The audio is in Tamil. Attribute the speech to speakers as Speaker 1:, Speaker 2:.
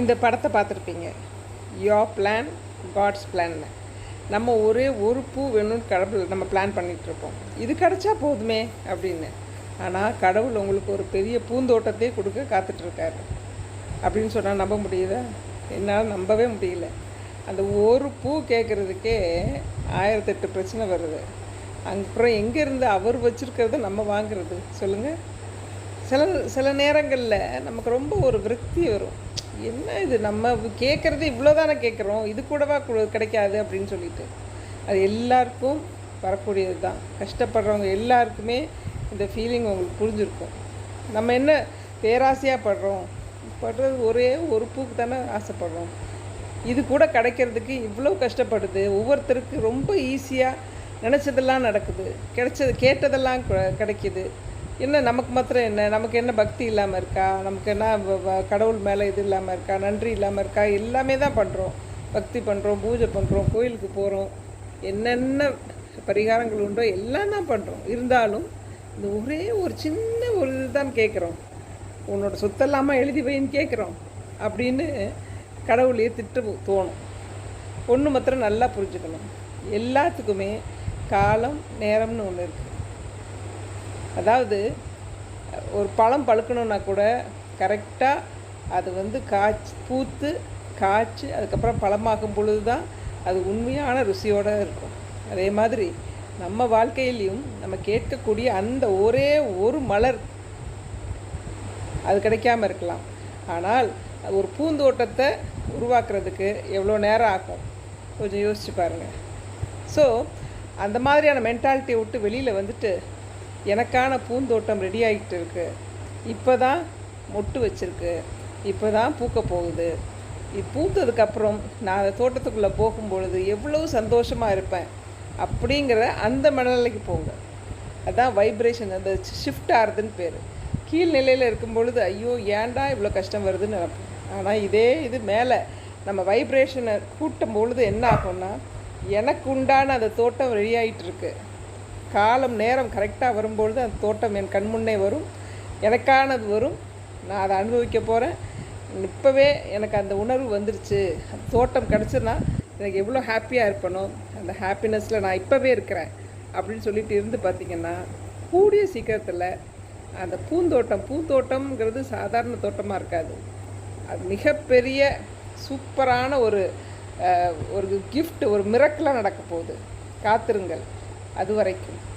Speaker 1: இந்த படத்தை பார்த்துருப்பீங்க. யோ பிளான் காட்ஸ் பிளான்னு நம்ம ஒரே ஒரு பூ வேணும்னு கடவுள் நம்ம பிளான் பண்ணிகிட்ருப்போம் இது கிடச்சா போதுமே அப்படின்னு. ஆனால் கடவுள் உங்களுக்கு ஒரு பெரிய பூந்தோட்டத்தையே கொடுக்க காத்துட்ருக்காரு. அப்படின்னு சொன்னால் நம்ப முடியுதா? என்னால் நம்பவே முடியல. அந்த ஒரு பூ கேட்குறதுக்கே ஆயிரத்தெட்டு பிரச்சனை வருது. அப்புறம் எங்கேருந்து அவர் வச்சுருக்கிறத நம்ம வாங்குறது? சொல்லுங்கள் சில சில நேரங்களில் நமக்கு ரொம்ப ஒரு விரக்தி வரும். என்ன இது? நம்ம கேட்குறது இவ்வளோ தானே கேட்குறோம் இது கூடவா கு- கிடைக்காது அப்படின்னு சொல்லிட்டு. அது எல்லாருக்கும் வரக்கூடியது தான். கஷ்டப்படுறவங்க எல்லாருக்குமே இந்த ஃபீலிங் உங்களுக்கு புரிஞ்சிருக்கும். நம்ம என்ன பேராசையாக படுறோம்? படுறது ஒரே ஒரு பூக்கு தானே ஆசைப்படுறோம். இது கூட கிடைக்கிறதுக்கு இவ்வளோ கஷ்டப்படுது. ஒவ்வொருத்தருக்கு ரொம்ப ஈஸியாக நினச்சதெல்லாம் நடக்குது. கிடைச்சது கேட்டதெல்லாம் கிடைக்கிது. என்ன நமக்கு மாத்திரம் என்ன? நமக்கு என்ன பக்தி இல்லாமல் இருக்கா? நமக்கு என்ன வ- கடவுள் மேலே இது இல்லாமல் இருக்கா? நன்றி இல்லாமல் இருக்கா? எல்லாமே தான் பண்ணுறோம் பக்தி பண்ணுறோம் பூஜை பண்ணுறோம் கோயிலுக்கு போகிறோம் என்னென்ன பரிகாரங்கள் உண்டோ எல்லாம் தான் பண்ணுறோம் இருந்தாலும் இந்த ஒரே ஒரு சின்ன ஒரு இதுதான் கேட்குறோம் உன்னோட சொத்தல்லாமல் எழுதி வைன்னு கேட்குறோம் அப்படின்னு கடவுளையே திட்டு தோணும். ஒன்று மாத்திரம் நல்லா புரிஞ்சுக்கணும். எல்லாத்துக்குமே காலம் நேரம்னு ஒன்று இருக்குது அதாவது ஒரு பழம் பழுக்கணுன்னா கூட கரெக்டாக அது வந்து காய்ச்சி பூத்து காய்ச்சி அதுக்கப்புறம் பழமாகும் பொழுது தான் அது உண்மையான ருசியோடு இருக்கும். அதே மாதிரி நம்ம வாழ்க்கையிலையும் நம்ம கேட்கக்கூடிய அந்த ஒரே ஒரு மலர் அது கிடைக்காம இருக்கலாம். ஆனால் ஒரு பூந்தோட்டத்தை உருவாக்குறதுக்கு எவ்வளோ நேரம் ஆகும்? கொஞ்சம் யோசிச்சு பாருங்கள் ஸோ அந்த மாதிரியான மென்டாலிட்டியை விட்டு வெளியில் வந்துட்டு எனக்கான பூந்தோட்டம் ரெடி ஆகிட்டு இருக்கு. இப்போ தான் மொட்டு வச்சிருக்கு. இப்போ தான் பூக்க போகுது. இது பூத்ததுக்கப்புறம் நான் அந்த தோட்டத்துக்குள்ளே போகும்பொழுது எவ்வளோ சந்தோஷமாக இருப்பேன். அப்படிங்கிற அந்த மனநிலைக்கு போங்க. அதுதான் வைப்ரேஷன் அந்த ஷிஃப்ட் ஆகுதுன்னு பேர். கீழ் நிலையில் இருக்கும் பொழுது ஐயோ ஏன்டா இவ்வளோ கஷ்டம் வருதுன்னு நினைப்போம் ஆனால் இதே இது மேலே நம்ம வைப்ரேஷனை கூட்டும் பொழுது என்ன ஆகும்னா எனக்கு உண்டான அந்த தோட்டம் ரெடி ஆகிட்டு இருக்குது காலம் நேரம் கரெக்டாக வரும்பொழுது அந்த தோட்டம் என் கண் முன்னே வரும். எனக்கானது வரும். நான் அதை அனுபவிக்க போகிறேன் இப்போவே எனக்கு அந்த உணர்வு வந்துருச்சு. அந்த தோட்டம் கிடச்சுன்னா எனக்கு எவ்வளோ ஹாப்பியாக இருப்பனோ அந்த ஹாப்பினஸில் நான் இப்போவே இருக்கிறேன் அப்படின்னு சொல்லிட்டு இருந்து பார்த்திங்கன்னா கூடிய சீக்கிரத்தில் அந்த பூந்தோட்டம் பூந்தோட்டம்ங்கிறது சாதாரண தோட்டமாக இருக்காது. அது மிகப்பெரிய சூப்பரான ஒரு ஒரு கிஃப்ட் ஒரு மிரக்கலாக நடக்க போகுது. காத்திருங்கள். அது வரைக்கும்.